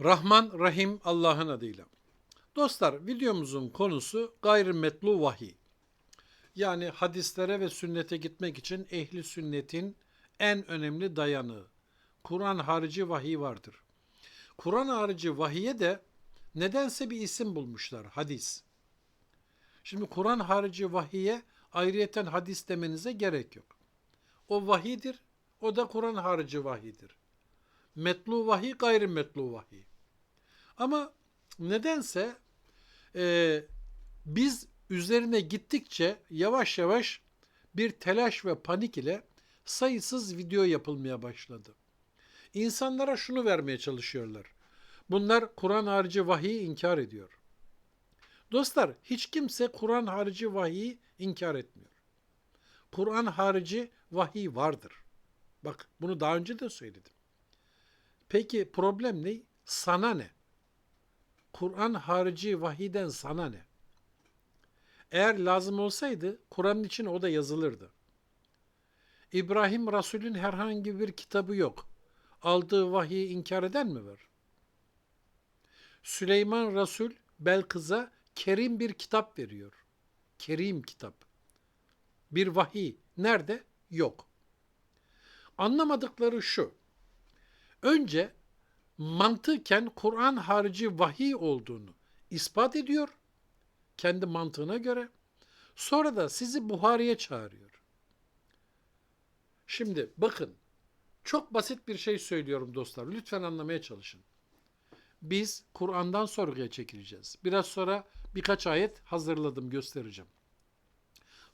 Rahman Rahim Allah'ın adıyla. Dostlar videomuzun konusu gayrimetlu vahiy. Yani hadislere ve sünnete gitmek için ehli sünnetin en önemli dayanığı. Kur'an harici vahiy vardır. Kur'an harici vahiye de nedense bir isim bulmuşlar hadis. Şimdi Kur'an harici vahiye ayrıyeten hadis demenize gerek yok. O vahidir, o da Kur'an harici vahidir. Metlu vahiy, gayrimetlu vahiy. Ama nedense e, biz üzerine gittikçe yavaş yavaş bir telaş ve panik ile sayısız video yapılmaya başladı. İnsanlara şunu vermeye çalışıyorlar. Bunlar Kur'an harici vahiyi inkar ediyor. Dostlar hiç kimse Kur'an harici vahiyi inkar etmiyor. Kur'an harici vahiy vardır. Bak bunu daha önce de söyledim. Peki problem ne? Sana ne? Kur'an harici vahiden sana ne? Eğer lazım olsaydı Kur'an'ın için o da yazılırdı. İbrahim Resul'ün herhangi bir kitabı yok. Aldığı vahiyi inkar eden mi var? Süleyman Resul Belkız'a kerim bir kitap veriyor. Kerim kitap. Bir vahiy. Nerede? Yok. Anlamadıkları şu. Önce mantıken Kur'an harici vahiy olduğunu ispat ediyor kendi mantığına göre. Sonra da sizi Buhari'ye çağırıyor. Şimdi bakın çok basit bir şey söylüyorum dostlar. Lütfen anlamaya çalışın. Biz Kur'an'dan sorguya çekileceğiz. Biraz sonra birkaç ayet hazırladım göstereceğim.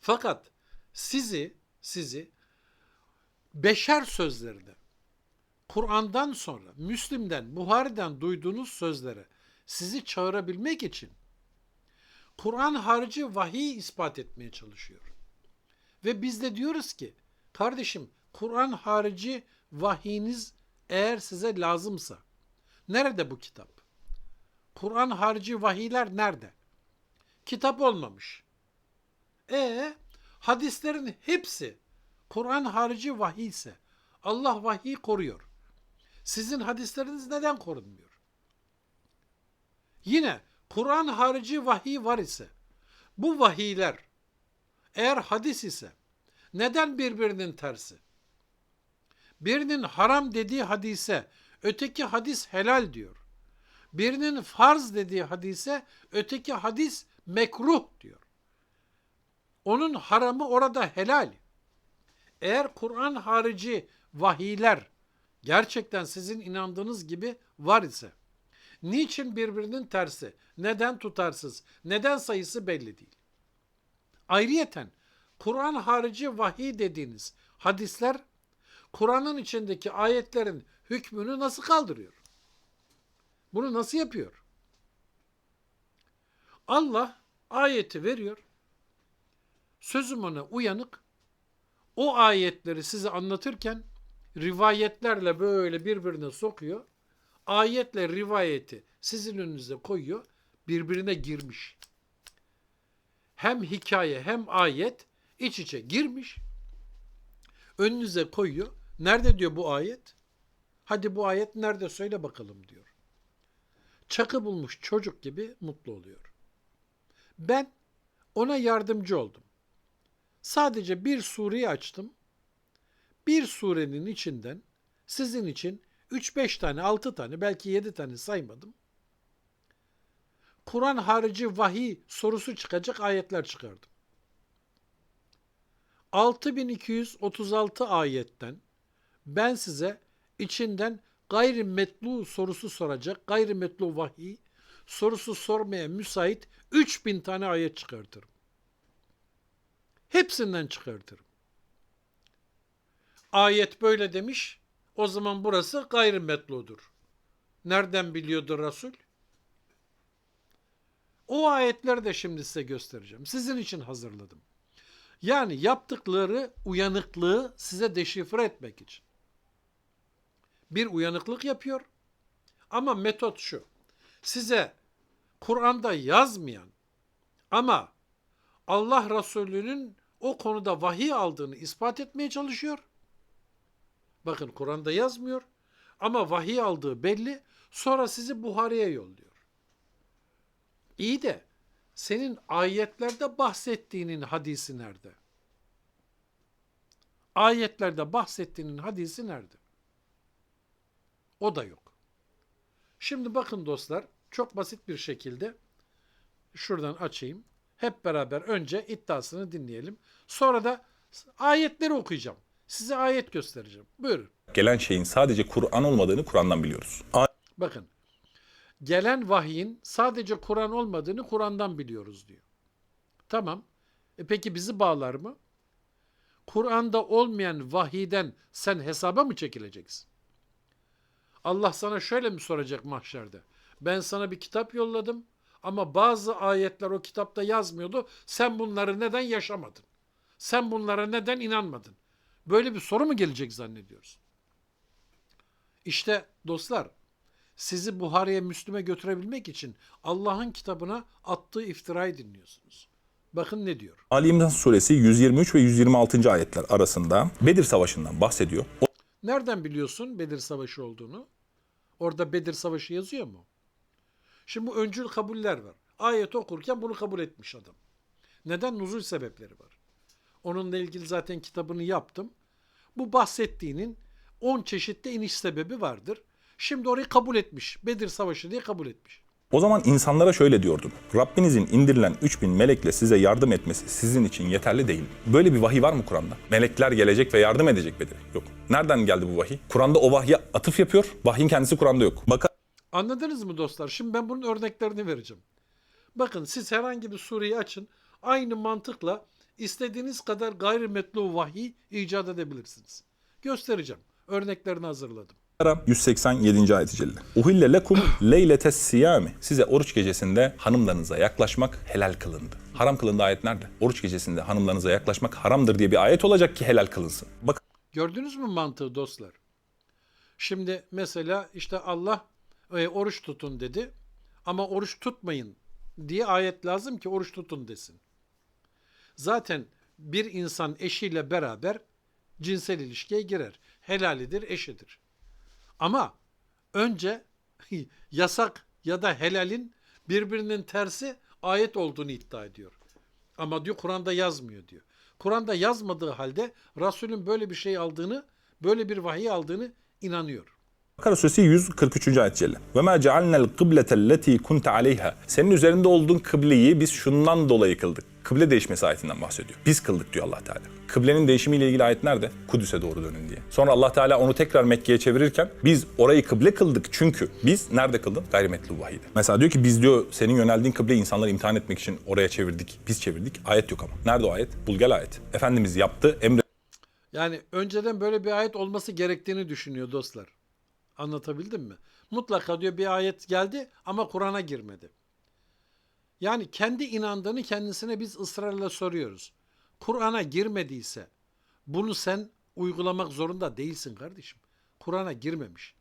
Fakat sizi sizi beşer sözlerine Kur'an'dan sonra Müslim'den, Buhari'den duyduğunuz sözlere sizi çağırabilmek için Kur'an harici vahiy ispat etmeye çalışıyor. Ve biz de diyoruz ki kardeşim Kur'an harici vahiyiniz eğer size lazımsa nerede bu kitap? Kur'an harici vahiyler nerede? Kitap olmamış. E hadislerin hepsi Kur'an harici vahiy ise Allah vahiy koruyor. Sizin hadisleriniz neden korunmuyor? Yine Kur'an harici vahiy var ise bu vahiyler eğer hadis ise neden birbirinin tersi? Birinin haram dediği hadise öteki hadis helal diyor. Birinin farz dediği hadise öteki hadis mekruh diyor. Onun haramı orada helal. Eğer Kur'an harici vahiyler gerçekten sizin inandığınız gibi var ise niçin birbirinin tersi? Neden tutarsız? Neden sayısı belli değil? Ayrıyeten Kur'an harici vahiy dediğiniz hadisler Kur'an'ın içindeki ayetlerin hükmünü nasıl kaldırıyor? Bunu nasıl yapıyor? Allah ayeti veriyor. Sözüm ona uyanık. O ayetleri size anlatırken rivayetlerle böyle birbirine sokuyor. Ayetle rivayeti sizin önünüze koyuyor. Birbirine girmiş. Hem hikaye hem ayet iç içe girmiş. Önünüze koyuyor. Nerede diyor bu ayet? Hadi bu ayet nerede söyle bakalım diyor. Çakı bulmuş çocuk gibi mutlu oluyor. Ben ona yardımcı oldum. Sadece bir sureyi açtım. Bir surenin içinden sizin için 3-5 tane, 6 tane, belki 7 tane saymadım. Kur'an harici vahiy sorusu çıkacak ayetler çıkardım. 6236 ayetten ben size içinden gayrimetlu sorusu soracak, gayrimetlu vahiy sorusu sormaya müsait 3000 tane ayet çıkartırım. Hepsinden çıkartırım. Ayet böyle demiş, o zaman burası gayrimetludur. Nereden biliyordu Resul? O ayetleri de şimdi size göstereceğim. Sizin için hazırladım. Yani yaptıkları uyanıklığı size deşifre etmek için. Bir uyanıklık yapıyor ama metot şu. Size Kur'an'da yazmayan ama Allah Resulü'nün o konuda vahiy aldığını ispat etmeye çalışıyor. Bakın Kur'an'da yazmıyor Ama vahiy aldığı belli. Sonra sizi Buhari'ye yolluyor. İyi de senin ayetlerde bahsettiğinin hadisi nerede? Ayetlerde bahsettiğinin hadisi nerede? O da yok. Şimdi bakın dostlar çok basit bir şekilde şuradan açayım. Hep beraber önce iddiasını dinleyelim. Sonra da ayetleri okuyacağım. Size ayet göstereceğim. Buyurun. Gelen şeyin sadece Kur'an olmadığını Kur'an'dan biliyoruz. Bakın. Gelen vahyin sadece Kur'an olmadığını Kur'an'dan biliyoruz diyor. Tamam. E peki bizi bağlar mı? Kur'an'da olmayan vahiden sen hesaba mı çekileceksin? Allah sana şöyle mi soracak mahşerde? Ben sana bir kitap yolladım ama bazı ayetler o kitapta yazmıyordu. Sen bunları neden yaşamadın? Sen bunlara neden inanmadın? Böyle bir soru mu gelecek zannediyorsun? İşte dostlar sizi Buhari'ye Müslüme götürebilmek için Allah'ın kitabına attığı iftirayı dinliyorsunuz. Bakın ne diyor. Ali İmran suresi 123 ve 126. ayetler arasında Bedir Savaşı'ndan bahsediyor. Nereden biliyorsun Bedir Savaşı olduğunu? Orada Bedir Savaşı yazıyor mu? Şimdi bu öncül kabuller var. Ayet okurken bunu kabul etmiş adam. Neden? Nuzul sebepleri var. Onunla ilgili zaten kitabını yaptım. Bu bahsettiğinin 10 çeşitli iniş sebebi vardır. Şimdi orayı kabul etmiş. Bedir Savaşı diye kabul etmiş. O zaman insanlara şöyle diyordun. Rabbinizin indirilen 3000 melekle size yardım etmesi sizin için yeterli değil. Böyle bir vahiy var mı Kur'an'da? Melekler gelecek ve yardım edecek Bedir. Yok. Nereden geldi bu vahiy? Kur'an'da o vahye atıf yapıyor. Vahyin kendisi Kur'an'da yok. Bakar Anladınız mı dostlar? Şimdi ben bunun örneklerini vereceğim. Bakın siz herhangi bir sureyi açın. Aynı mantıkla istediğiniz kadar gayrimetlu vahiy icat edebilirsiniz. Göstereceğim. Örneklerini hazırladım. 187. ayet-i celle. Uhille lekum leyletes siyami. Size oruç gecesinde hanımlarınıza yaklaşmak helal kılındı. Haram kılındı ayet nerede? Oruç gecesinde hanımlarınıza yaklaşmak haramdır diye bir ayet olacak ki helal kılınsın. Bakın Gördünüz mü mantığı dostlar? Şimdi mesela işte Allah e, oruç tutun dedi ama oruç tutmayın diye ayet lazım ki oruç tutun desin. Zaten bir insan eşiyle beraber cinsel ilişkiye girer. Helalidir, eşidir. Ama önce yasak ya da helalin birbirinin tersi ayet olduğunu iddia ediyor. Ama diyor Kur'an'da yazmıyor diyor. Kur'an'da yazmadığı halde Resul'ün böyle bir şey aldığını, böyle bir vahiy aldığını inanıyor. Bakara suresi 143. ayet celle. Ve ma cealnel kıblete leti kunte aleyha. Senin üzerinde olduğun kıbleyi biz şundan dolayı kıldık. Kıble değişmesi ayetinden bahsediyor. Biz kıldık diyor Allah Teala. Kıblenin değişimiyle ilgili ayet nerede? Kudüs'e doğru dönün diye. Sonra Allah Teala onu tekrar Mekke'ye çevirirken biz orayı kıble kıldık çünkü biz nerede kıldın? Gayrimetlu vahiyde. Mesela diyor ki biz diyor senin yöneldiğin kıble insanları imtihan etmek için oraya çevirdik. Biz çevirdik. Ayet yok ama. Nerede o ayet? Bul gel ayet. Efendimiz yaptı, emre Yani önceden böyle bir ayet olması gerektiğini düşünüyor dostlar. Anlatabildim mi? Mutlaka diyor bir ayet geldi ama Kur'an'a girmedi. Yani kendi inandığını kendisine biz ısrarla soruyoruz. Kur'an'a girmediyse bunu sen uygulamak zorunda değilsin kardeşim. Kur'an'a girmemiş.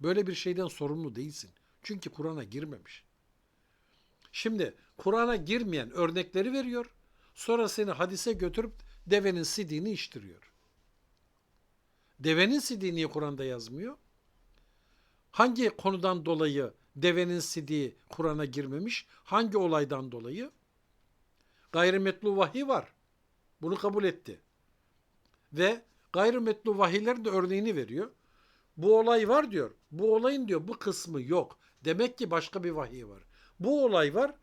Böyle bir şeyden sorumlu değilsin. Çünkü Kur'an'a girmemiş. Şimdi Kur'an'a girmeyen örnekleri veriyor. Sonra seni hadise götürüp devenin sidiğini iştiriyor. Devenin sidiği niye Kur'an'da yazmıyor? Hangi konudan dolayı devenin sidiği Kur'an'a girmemiş? Hangi olaydan dolayı? Gayrimetlu vahiy var. Bunu kabul etti. Ve gayrimetlu vahiylerin de örneğini veriyor. Bu olay var diyor. Bu olayın diyor bu kısmı yok. Demek ki başka bir vahiy var. Bu olay var.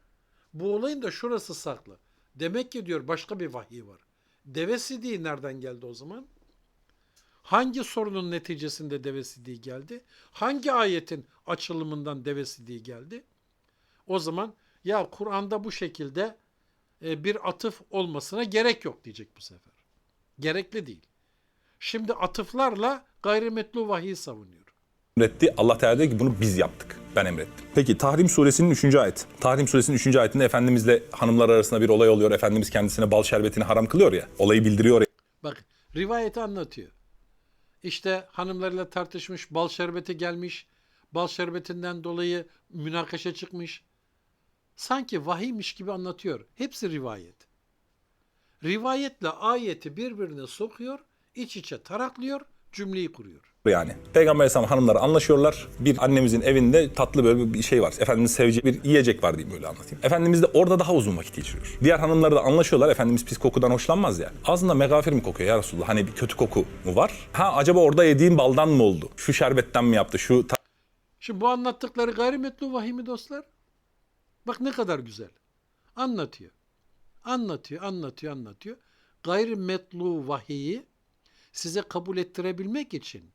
Bu olayın da şurası saklı. Demek ki diyor başka bir vahiy var. Deve sidiği nereden geldi o zaman? Hangi sorunun neticesinde deve sidiği geldi? Hangi ayetin açılımından deve sidiği geldi? O zaman ya Kur'an'da bu şekilde e, bir atıf olmasına gerek yok diyecek bu sefer. Gerekli değil. Şimdi atıflarla gayrimetlu vahiy savunuyor. emretti. Allah Teala dedi ki bunu biz yaptık. Ben emrettim. Peki Tahrim suresinin 3. ayet. Tahrim suresinin 3. ayetinde Efendimizle hanımlar arasında bir olay oluyor. Efendimiz kendisine bal şerbetini haram kılıyor ya. Olayı bildiriyor. Bak rivayeti anlatıyor. İşte hanımlarıyla tartışmış, bal şerbeti gelmiş, bal şerbetinden dolayı münakaşa çıkmış. Sanki vahiymiş gibi anlatıyor. Hepsi rivayet. Rivayetle ayeti birbirine sokuyor, iç içe taraklıyor cümleyi kuruyor. yani. Peygamber Aleyhisselam hanımları anlaşıyorlar. Bir annemizin evinde tatlı böyle bir şey var. Efendimiz seveceği bir yiyecek var diyeyim öyle anlatayım. Efendimiz de orada daha uzun vakit geçiriyor. Diğer hanımlar da anlaşıyorlar. Efendimiz pis kokudan hoşlanmaz ya. Ağzında megafir mi kokuyor ya Resulullah? Hani bir kötü koku mu var? Ha acaba orada yediğim baldan mı oldu? Şu şerbetten mi yaptı? Şu Şimdi bu anlattıkları gayrimetlu vahiy mi dostlar? Bak ne kadar güzel. Anlatıyor. Anlatıyor, anlatıyor, anlatıyor. Gayrimetlu vahiyi size kabul ettirebilmek için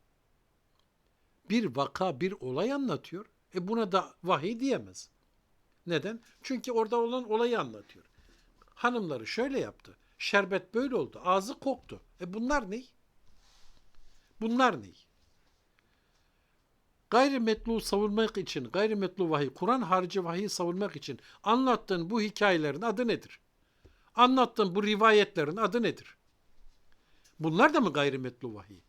bir vaka, bir olay anlatıyor. E buna da vahiy diyemez. Neden? Çünkü orada olan olayı anlatıyor. Hanımları şöyle yaptı. Şerbet böyle oldu. Ağzı koktu. E bunlar ne? Bunlar ne? gayrimetlu savunmak için, gayrimetlu vahiy, Kur'an harici vahiyi savunmak için anlattığın bu hikayelerin adı nedir? Anlattığın bu rivayetlerin adı nedir? Bunlar da mı gayrimetlu vahiy?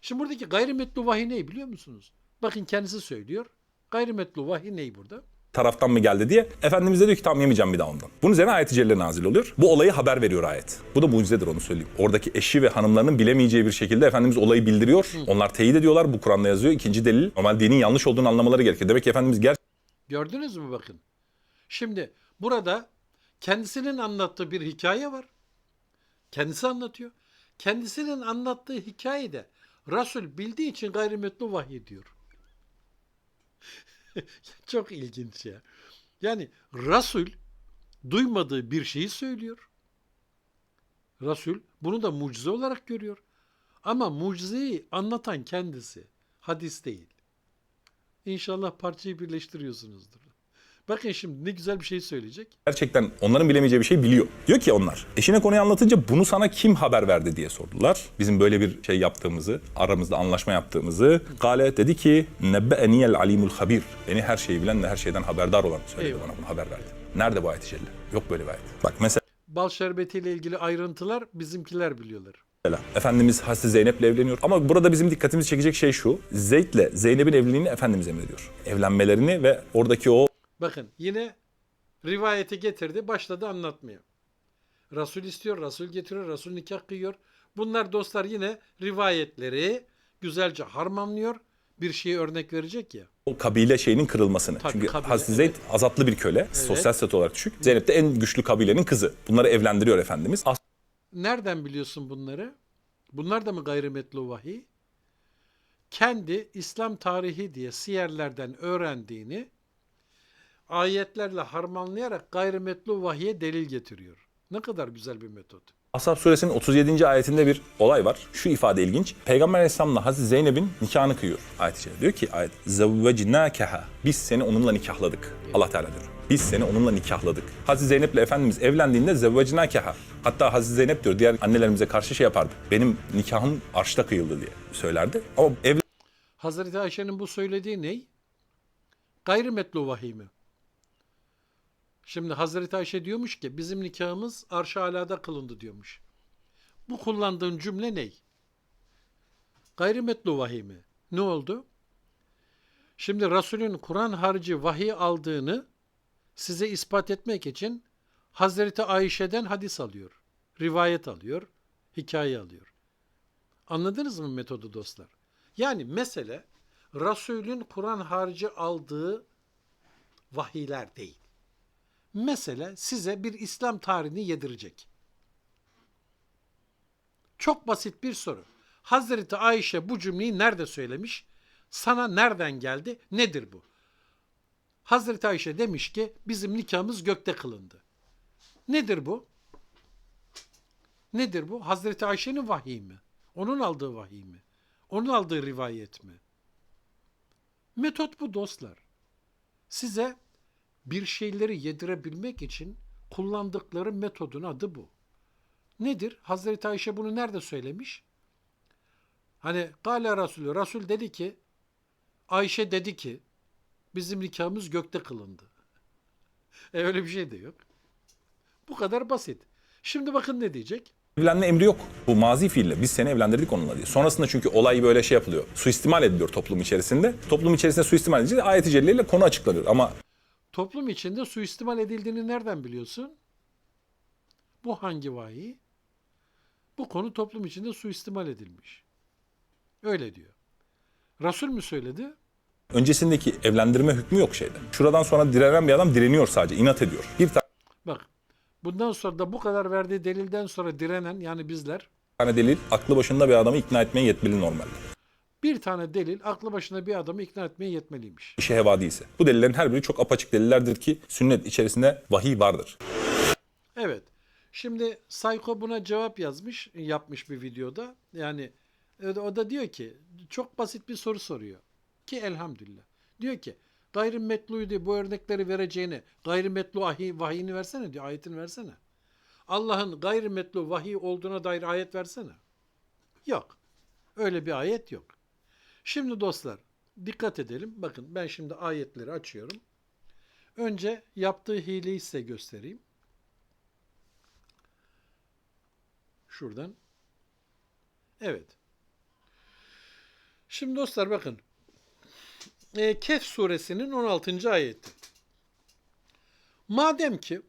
Şimdi buradaki gayrimetlu vahiy ne biliyor musunuz? Bakın kendisi söylüyor. Gayrimetlu vahiy ne burada? taraftan mı geldi diye. Efendimiz de diyor ki tamam yemeyeceğim bir daha ondan. Bunun üzerine ayet-i celle nazil oluyor. Bu olayı haber veriyor ayet. Bu da mucizedir onu söyleyeyim. Oradaki eşi ve hanımlarının bilemeyeceği bir şekilde Efendimiz olayı bildiriyor. Onlar teyit ediyorlar. Bu Kur'an'da yazıyor. İkinci delil normal dinin yanlış olduğunu anlamaları gerekiyor. Demek ki Efendimiz gerçekten Gördünüz mü bakın? Şimdi burada kendisinin anlattığı bir hikaye var. Kendisi anlatıyor. Kendisinin anlattığı hikayede Resul bildiği için gayrimetlu vahiy diyor. Çok ilginç ya. Yani Resul duymadığı bir şeyi söylüyor. Resul bunu da mucize olarak görüyor. Ama mucizeyi anlatan kendisi. Hadis değil. İnşallah parçayı birleştiriyorsunuzdur. Bakın şimdi ne güzel bir şey söyleyecek. gerçekten onların bilemeyeceği bir şey biliyor. Diyor ki onlar eşine konuyu anlatınca bunu sana kim haber verdi diye sordular. Bizim böyle bir şey yaptığımızı, aramızda anlaşma yaptığımızı. Gale dedi ki nebbe'eniyel alimul habir. Beni her şeyi bilen ve her şeyden haberdar olan söyledi Eyvallah. bana bunu haber verdi. Nerede bu ayet-i? Yok böyle bir ayet. Bak mesela Bal şerbetiyle ilgili ayrıntılar bizimkiler biliyorlar. Efendimiz Hazreti Zeynep'le evleniyor. Ama burada bizim dikkatimizi çekecek şey şu. Zeyd'le Zeynep'in evliliğini Efendimiz emrediyor. Evlenmelerini ve oradaki o Bakın yine rivayeti getirdi başladı anlatmaya. Resul istiyor, Resul getiriyor, Resul nikah kıyıyor. Bunlar dostlar yine rivayetleri güzelce harmanlıyor. Bir şeye örnek verecek ya. o kabile şeyinin kırılmasını. Tabii, Çünkü kabile, Hazreti Zeyd evet. azatlı bir köle. Sosyal statü olarak düşük. Zeynep de en güçlü kabilenin kızı. Bunları evlendiriyor Efendimiz. Nereden biliyorsun bunları? Bunlar da mı gayrimetlu vahiy? Kendi İslam tarihi diye siyerlerden öğrendiğini ayetlerle harmanlayarak gayrimetlu vahiye delil getiriyor. Ne kadar güzel bir metot. Ashab suresinin 37. ayetinde bir olay var. Şu ifade ilginç. Peygamber Aleyhisselam'la Hazreti Zeynep'in nikahını kıyıyor. Celil. Diyor ki ayet zevvecnâkeha. Biz seni onunla nikahladık. Allah Teala diyor. Biz seni onunla nikahladık. Hazreti Zeynep'le Efendimiz evlendiğinde zevvecnâkeha. Hatta Hazreti Zeynep diyor diğer annelerimize karşı şey yapardı. Benim nikahım arşta kıyıldı diye söylerdi. Ama ev Hazreti Ayşe'nin bu söylediği ne? Gayrimetlu vahiy mi? Şimdi Hazreti Ayşe diyormuş ki bizim nikahımız arş-ı alada kılındı diyormuş. Bu kullandığın cümle ne? Gayrimetlu vahiy mi? Ne oldu? Şimdi Resulün Kur'an harici vahiy aldığını size ispat etmek için Hazreti Ayşe'den hadis alıyor. Rivayet alıyor, hikaye alıyor. Anladınız mı metodu dostlar? Yani mesele Resulün Kur'an harici aldığı vahiyler değil. Mesele size bir İslam tarihini yedirecek. Çok basit bir soru. Hazreti Ayşe bu cümleyi nerede söylemiş? Sana nereden geldi? Nedir bu? Hazreti Ayşe demiş ki bizim nikahımız gökte kılındı. Nedir bu? Nedir bu? Hazreti Ayşe'nin vahiy mi? Onun aldığı vahiy mi? Onun aldığı rivayet mi? Metot bu dostlar. Size bir şeyleri yedirebilmek için kullandıkları metodun adı bu. Nedir? Hazreti Ayşe bunu nerede söylemiş? Hani Gale Resulü, Resul dedi ki, Ayşe dedi ki, bizim nikahımız gökte kılındı. E öyle bir şey de yok. Bu kadar basit. Şimdi bakın ne diyecek? Evlenme emri yok. Bu mazi fiille. Biz seni evlendirdik onunla diye. Sonrasında çünkü olay böyle şey yapılıyor. Suistimal ediliyor toplum içerisinde. Toplum içerisinde suistimal edince de ayet-i celleyle konu açıklanıyor. Ama Toplum içinde suistimal edildiğini nereden biliyorsun? Bu hangi vahiy? Bu konu toplum içinde suistimal edilmiş. Öyle diyor. Resul mü söyledi? Öncesindeki evlendirme hükmü yok şeyde. Şuradan sonra direnen bir adam direniyor sadece, inat ediyor. Bir Bak bundan sonra da bu kadar verdiği delilden sonra direnen yani bizler tane delil aklı başında bir adamı ikna etmeye yetkili normalde. Bir tane delil aklı başına bir adamı ikna etmeye yetmeliymiş. İşi heva değilse. Bu delillerin her biri çok apaçık delillerdir ki sünnet içerisinde vahiy vardır. Evet. Şimdi Sayko buna cevap yazmış, yapmış bir videoda. Yani e, o da diyor ki çok basit bir soru soruyor. Ki elhamdülillah. Diyor ki gayrimetluydu bu örnekleri vereceğine gayrimetlu vahiy, vahiyini versene diyor. Ayetini versene. Allah'ın gayrimetlu vahiy olduğuna dair ayet versene. Yok. Öyle bir ayet yok. Şimdi dostlar dikkat edelim. Bakın ben şimdi ayetleri açıyorum. Önce yaptığı hileyi size göstereyim. Şuradan. Evet. Şimdi dostlar bakın. E, Kehf suresinin 16. ayeti. Madem ki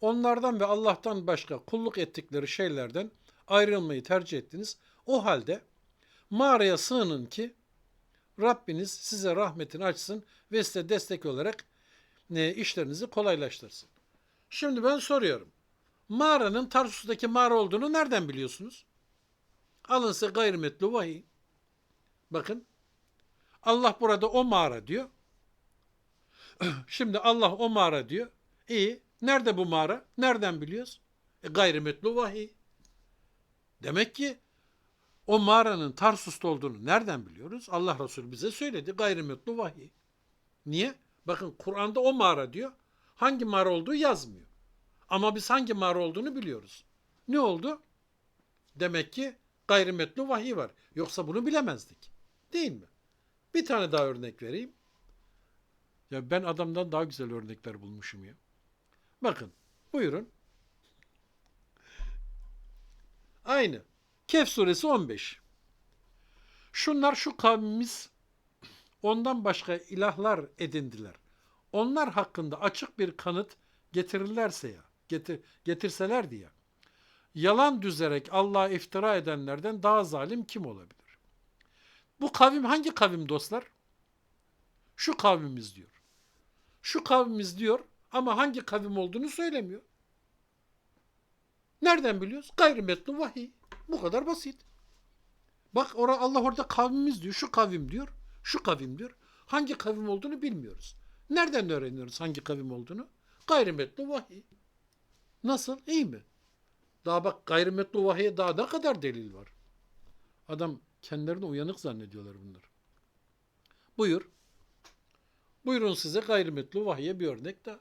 onlardan ve Allah'tan başka kulluk ettikleri şeylerden ayrılmayı tercih ettiniz, o halde mağaraya sığının ki Rabbiniz size rahmetini açsın ve size destek olarak e, işlerinizi kolaylaştırsın. Şimdi ben soruyorum. Mağaranın Tarsus'taki mağara olduğunu nereden biliyorsunuz? Alın size gayrimetlu vahiy. Bakın. Allah burada o mağara diyor. Şimdi Allah o mağara diyor. İyi. Nerede bu mağara? Nereden biliyoruz? E, gayrimetlu vahiy. Demek ki o mağaranın Tarsus'ta olduğunu nereden biliyoruz? Allah Resulü bize söyledi. Gayrimetlu vahiy. Niye? Bakın Kur'an'da o mağara diyor. Hangi mağara olduğu yazmıyor. Ama biz hangi mağara olduğunu biliyoruz. Ne oldu? Demek ki gayrimetlu vahiy var. Yoksa bunu bilemezdik. Değil mi? Bir tane daha örnek vereyim. Ya ben adamdan daha güzel örnekler bulmuşum ya. Bakın. Buyurun. Aynı. Kehf suresi 15. Şunlar şu kavmimiz ondan başka ilahlar edindiler. Onlar hakkında açık bir kanıt getirirlerse ya, getir, getirselerdi ya, yalan düzerek Allah'a iftira edenlerden daha zalim kim olabilir? Bu kavim hangi kavim dostlar? Şu kavmimiz diyor. Şu kavmimiz diyor ama hangi kavim olduğunu söylemiyor. Nereden biliyoruz? Gayrimetlu vahiy. Bu kadar basit. Bak ora Allah orada kavmimiz diyor. Şu kavim diyor. Şu kavim diyor. Hangi kavim olduğunu bilmiyoruz. Nereden öğreniyoruz hangi kavim olduğunu? Gayrimetlu vahiy. Nasıl? İyi mi? Daha bak gayrimetlu vahiye daha ne kadar delil var. Adam kendilerini uyanık zannediyorlar bunlar. Buyur. Buyurun size gayrimetlu vahiye bir örnek daha.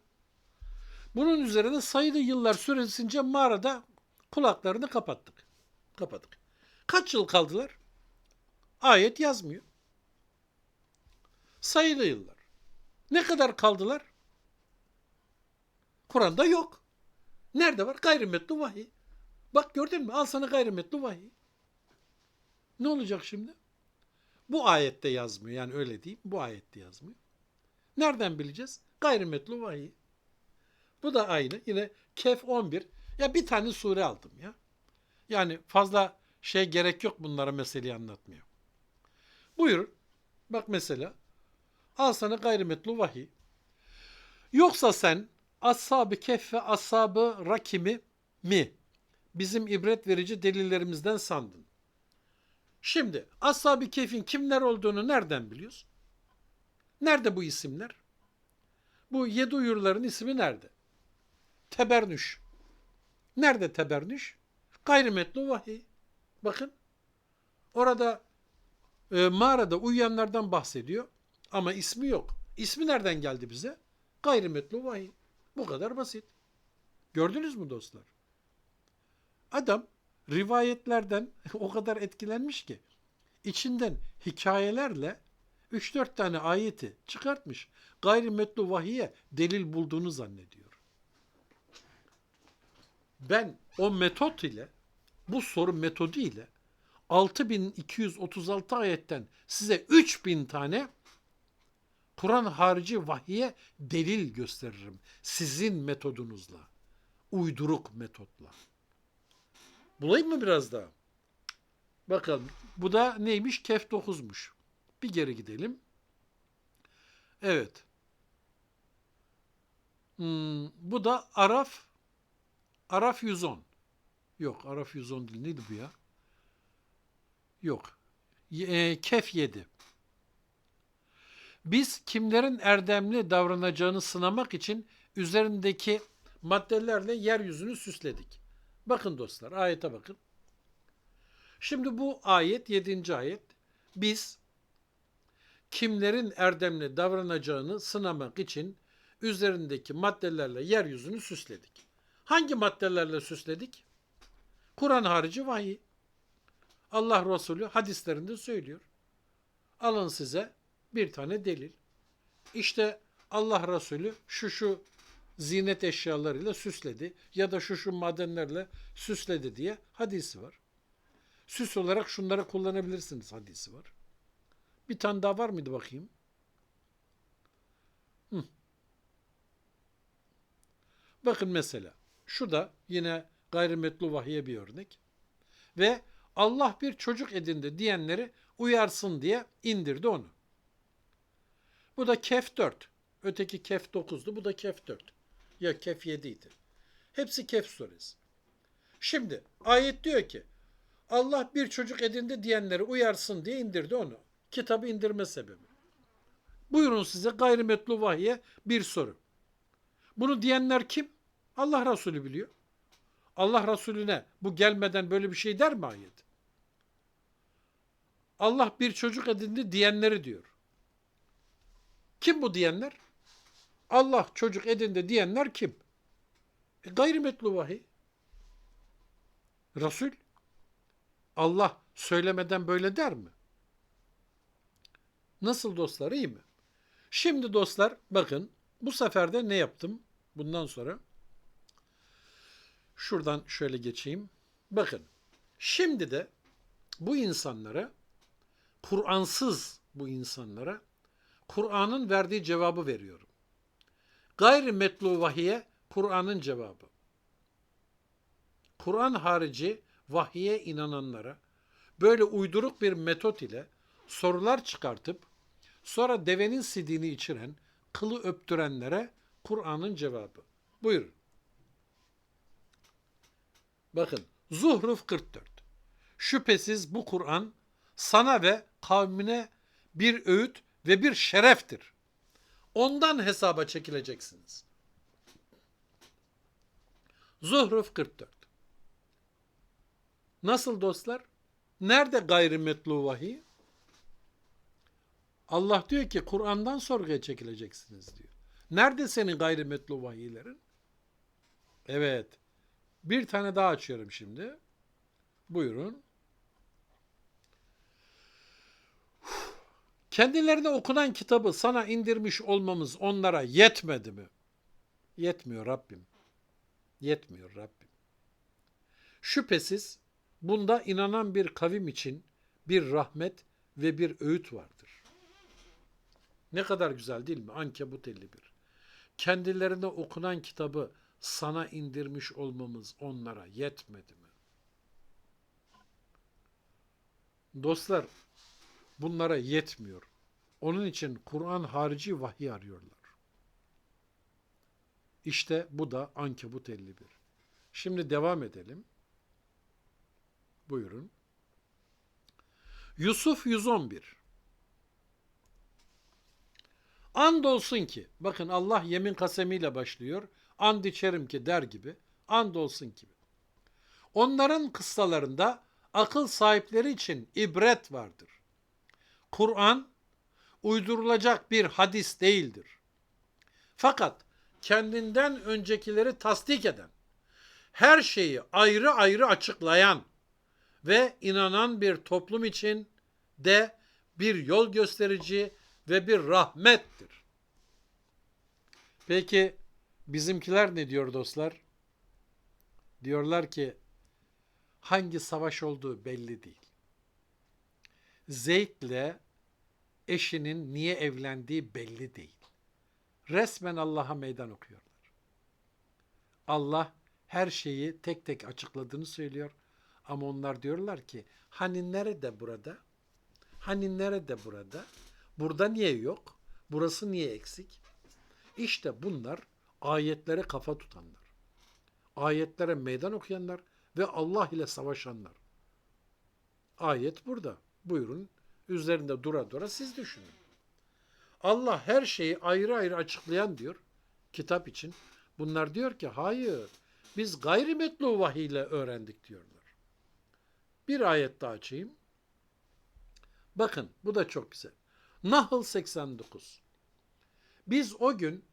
Bunun üzerine sayılı yıllar süresince mağarada kulaklarını kapattık. Kapadık. Kaç yıl kaldılar? Ayet yazmıyor. Sayılı yıllar. Ne kadar kaldılar? Kur'an'da yok. Nerede var? Gayrimetlu vahiy. Bak gördün mü? Al sana gayrimetlu vahiy. Ne olacak şimdi? Bu ayette yazmıyor. Yani öyle diyeyim. Bu ayette yazmıyor. Nereden bileceğiz? Gayrimetlu vahiy. Bu da aynı. Yine Kehf 11. Ya bir tane sure aldım ya. Yani fazla şey gerek yok bunlara meseleyi anlatmaya. Buyurun. Bak mesela. Al sana gayrimetlu vahiy. Yoksa sen Ashab-ı Kehf ve Ashab-ı Rakim'i mi bizim ibret verici delillerimizden sandın? Şimdi Ashab-ı Kehf'in kimler olduğunu nereden biliyoruz? Nerede bu isimler? Bu yedi uyurların ismi nerede? Tebernüş. Nerede tebernüş? Gayrimetlu vahiy. Bakın. Orada e, mağarada uyuyanlardan bahsediyor. Ama ismi yok. İsmi nereden geldi bize? Gayrimetlu vahiy. Bu kadar basit. Gördünüz mü dostlar? Adam rivayetlerden o kadar etkilenmiş ki içinden hikayelerle 3-4 tane ayeti çıkartmış. Gayrimetlu vahiye delil bulduğunu zannediyor. Ben o metot ile bu soru metodu ile 6236 ayetten size 3000 tane Kur'an harici vahiye delil gösteririm. Sizin metodunuzla. Uyduruk metotla. Bulayım mı biraz daha? Bakalım. Bu da neymiş? Kehf 9'muş. Bir geri gidelim. Evet. Hmm, bu da Araf Araf 110. Yok Araf 110 değil. Neydi bu ya? Yok. E, Kehf 7. Biz kimlerin erdemli davranacağını sınamak için üzerindeki maddelerle yeryüzünü süsledik. Bakın dostlar ayete bakın. Şimdi bu ayet 7. ayet biz kimlerin erdemli davranacağını sınamak için üzerindeki maddelerle yeryüzünü süsledik. Hangi maddelerle süsledik? Kur'an harici vahiy. Allah Resulü hadislerinde söylüyor. Alın size bir tane delil. İşte Allah Resulü şu şu zinet eşyalarıyla süsledi ya da şu şu madenlerle süsledi diye hadisi var. Süs olarak şunları kullanabilirsiniz hadisi var. Bir tane daha var mıydı bakayım? Hı. Bakın mesela şu da yine gayrimetlu vahiye bir örnek. Ve Allah bir çocuk edindi diyenleri uyarsın diye indirdi onu. Bu da Kehf 4. Öteki Kehf 9'du. Bu da Kehf 4. Ya Kehf 7 idi. Hepsi Kehf suresi. Şimdi ayet diyor ki Allah bir çocuk edindi diyenleri uyarsın diye indirdi onu. Kitabı indirme sebebi. Buyurun size gayrimetlu vahiye bir soru. Bunu diyenler kim? Allah Resulü biliyor. Allah Resulüne bu gelmeden böyle bir şey der mi ayet? Allah bir çocuk edindi diyenleri diyor. Kim bu diyenler? Allah çocuk edindi diyenler kim? E, gayrimetlu vahiy. Resul. Allah söylemeden böyle der mi? Nasıl dostlar iyi mi? Şimdi dostlar bakın bu sefer de ne yaptım bundan sonra? Şuradan şöyle geçeyim. Bakın şimdi de bu insanlara Kur'ansız bu insanlara Kur'an'ın verdiği cevabı veriyorum. Gayri metlu vahiye Kur'an'ın cevabı. Kur'an harici vahiye inananlara böyle uyduruk bir metot ile sorular çıkartıp sonra devenin sidini içiren, kılı öptürenlere Kur'an'ın cevabı. Buyurun. Bakın Zuhruf 44. Şüphesiz bu Kur'an sana ve kavmine bir öğüt ve bir şereftir. Ondan hesaba çekileceksiniz. Zuhruf 44. Nasıl dostlar? Nerede gayrimetlu vahiy? Allah diyor ki Kur'an'dan sorguya çekileceksiniz diyor. Nerede senin gayrimetlu vahiylerin? Evet. Bir tane daha açıyorum şimdi. Buyurun. Kendilerine okunan kitabı sana indirmiş olmamız onlara yetmedi mi? Yetmiyor Rabbim. Yetmiyor Rabbim. Şüphesiz bunda inanan bir kavim için bir rahmet ve bir öğüt vardır. Ne kadar güzel değil mi? Ankebut 51. Kendilerine okunan kitabı sana indirmiş olmamız onlara yetmedi mi? Dostlar, bunlara yetmiyor. Onun için Kur'an harici vahiy arıyorlar. İşte bu da Ankebut 51. Şimdi devam edelim. Buyurun. Yusuf 111. Andolsun ki, bakın Allah yemin kasemiyle başlıyor. And içerim ki der gibi. Andolsun ki. Onların kıssalarında akıl sahipleri için ibret vardır. Kur'an uydurulacak bir hadis değildir. Fakat kendinden öncekileri tasdik eden, her şeyi ayrı ayrı açıklayan ve inanan bir toplum için de bir yol gösterici ve bir rahmettir. Peki bizimkiler ne diyor dostlar? Diyorlar ki hangi savaş olduğu belli değil. Zeyd'le eşinin niye evlendiği belli değil. Resmen Allah'a meydan okuyorlar. Allah her şeyi tek tek açıkladığını söylüyor. Ama onlar diyorlar ki hani nerede burada? Hani nerede burada? Burada niye yok? Burası niye eksik? İşte bunlar ayetlere kafa tutanlar. Ayetlere meydan okuyanlar ve Allah ile savaşanlar. Ayet burada. Buyurun üzerinde dura dura siz düşünün. Allah her şeyi ayrı ayrı açıklayan diyor kitap için. Bunlar diyor ki hayır biz gayrimetlu vahiy ile öğrendik diyorlar. Bir ayet daha açayım. Bakın bu da çok güzel. Nahl 89. Biz o gün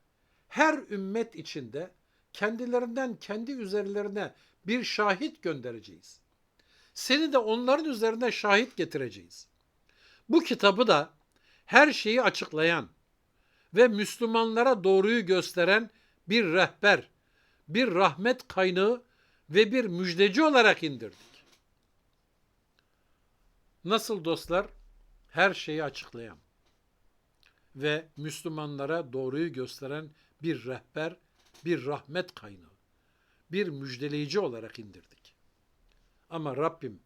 her ümmet içinde kendilerinden kendi üzerlerine bir şahit göndereceğiz. Seni de onların üzerine şahit getireceğiz. Bu kitabı da her şeyi açıklayan ve Müslümanlara doğruyu gösteren bir rehber, bir rahmet kaynağı ve bir müjdeci olarak indirdik. Nasıl dostlar? Her şeyi açıklayan ve Müslümanlara doğruyu gösteren bir rehber, bir rahmet kaynağı, bir müjdeleyici olarak indirdik. Ama Rabbim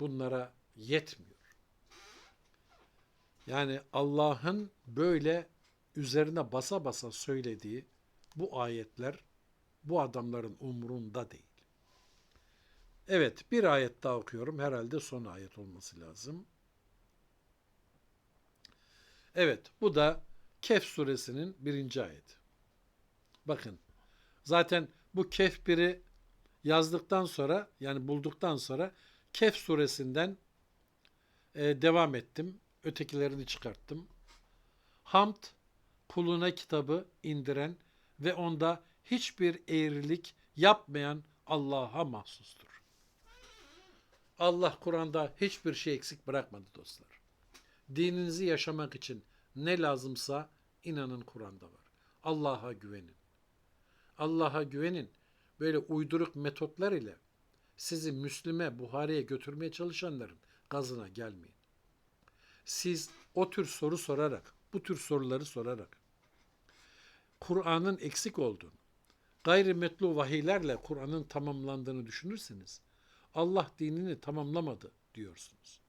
bunlara yetmiyor. Yani Allah'ın böyle üzerine basa basa söylediği bu ayetler bu adamların umrunda değil. Evet bir ayet daha okuyorum. Herhalde son ayet olması lazım. Evet bu da Kehf suresinin birinci ayeti. Bakın zaten bu Kehf biri yazdıktan sonra yani bulduktan sonra Kehf suresinden e, devam ettim. Ötekilerini çıkarttım. Hamd kuluna kitabı indiren ve onda hiçbir eğrilik yapmayan Allah'a mahsustur. Allah Kur'an'da hiçbir şey eksik bırakmadı dostlar. Dininizi yaşamak için ne lazımsa inanın Kur'an'da var. Allah'a güvenin. Allah'a güvenin. Böyle uyduruk metotlar ile sizi Müslüme, Buhari'ye götürmeye çalışanların gazına gelmeyin. Siz o tür soru sorarak, bu tür soruları sorarak Kur'an'ın eksik olduğunu, gayrimetlu vahiylerle Kur'an'ın tamamlandığını düşünürseniz Allah dinini tamamlamadı diyorsunuz.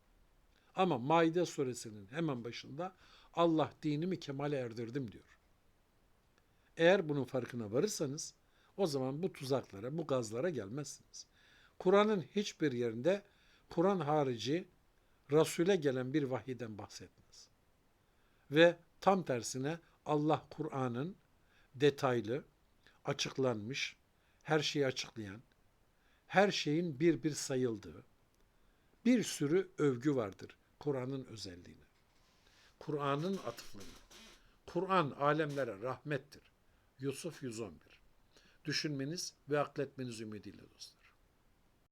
Ama Maide suresinin hemen başında Allah dinimi kemale erdirdim diyor. Eğer bunun farkına varırsanız o zaman bu tuzaklara, bu gazlara gelmezsiniz. Kur'an'ın hiçbir yerinde Kur'an harici Resul'e gelen bir vahiyden bahsetmez. Ve tam tersine Allah Kur'an'ın detaylı, açıklanmış, her şeyi açıklayan, her şeyin bir bir sayıldığı bir sürü övgü vardır Kur'an'ın özelliğine. Kur'an'ın atıflarına. Kur'an alemlere rahmettir. Yusuf 111. Düşünmeniz ve akletmeniz ümidiyle dostlar.